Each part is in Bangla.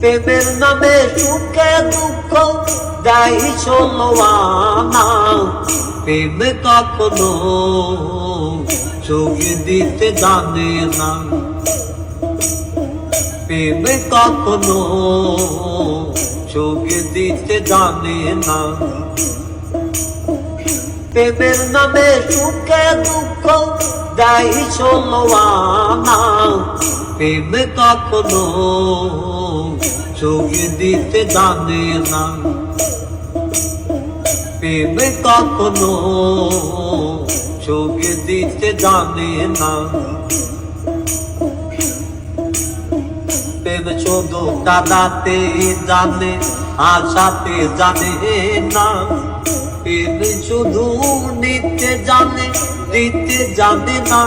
প্রেমের নামে সুখে দুঃখ ষোলো আনা। প্রেম কখনো চোখে দিতে জানে না। প্রেম কখনো চোখে দিতে জানে না। প্রেমের নামে সুখে দুঃখ ষোলো আনা। প্রেম কখনো চোখে দিতে জানে না। প্রেম কখনো চোখে দিতে জানে না। প্রেম শুধু কাদাতে জানে আশাতে জানে না। প্রেম শুধু নিতে জানে দিতে জানে না।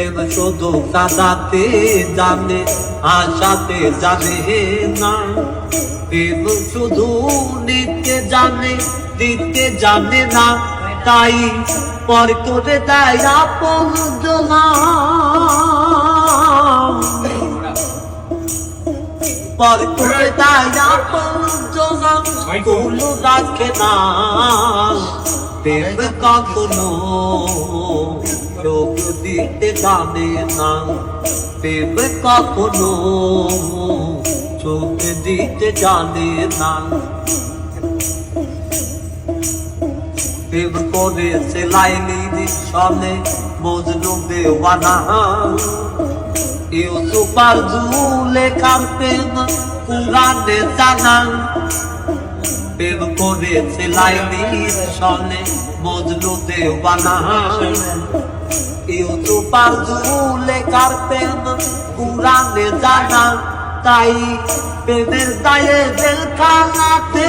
প্রেম শুধু কাদাতে জানে আশাতে জানে না। প্রেম শুধু নিতে জানে দিতে জানে না তাই পর করে দেয় আপন পর করে দেয় আপন কুলো রাখে না। প্রেম কখনো দিতে জানে না। প্রেম কখনো চোখ দিতে জানে না। প্রেম করে সেলাইনি সনে, মজনু দেওয়ানা। ইউসুফার জুলে খান প্রেম পুরানে জানা। প্রেম করে সেলাইনি সনে, মজনু দেওয়ানা। ইউসুফার জুলে খান প্রেম পুরানে জানা, তাই প্রেমের দায়ে জেলখানাতে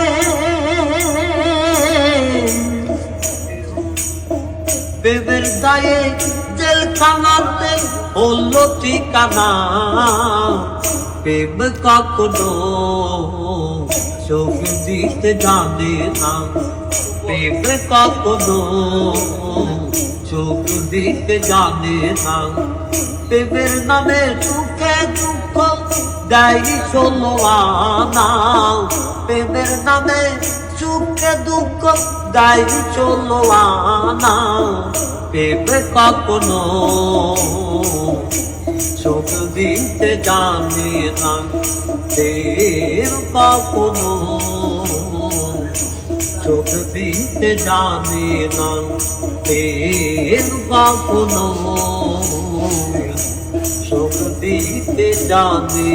প্রেমের দায়ে জেলখানাতে হলো ঠিকানা, প্রেম কখনো চোখ দিতে জানে না। প্রেম কখনো চোখ দিতে জানে না। প্রেমের নামে সুখে দুঃখ দেয় ষোলো আনা। প্রেমের নামে সুখে দুঃখ দেয় ষোলো আনা। প্রেম কখনো চোখ দিতে জানে না। কখনো চোখ দিতে জানে না প্রেম কখনো চোখ দিতে জানে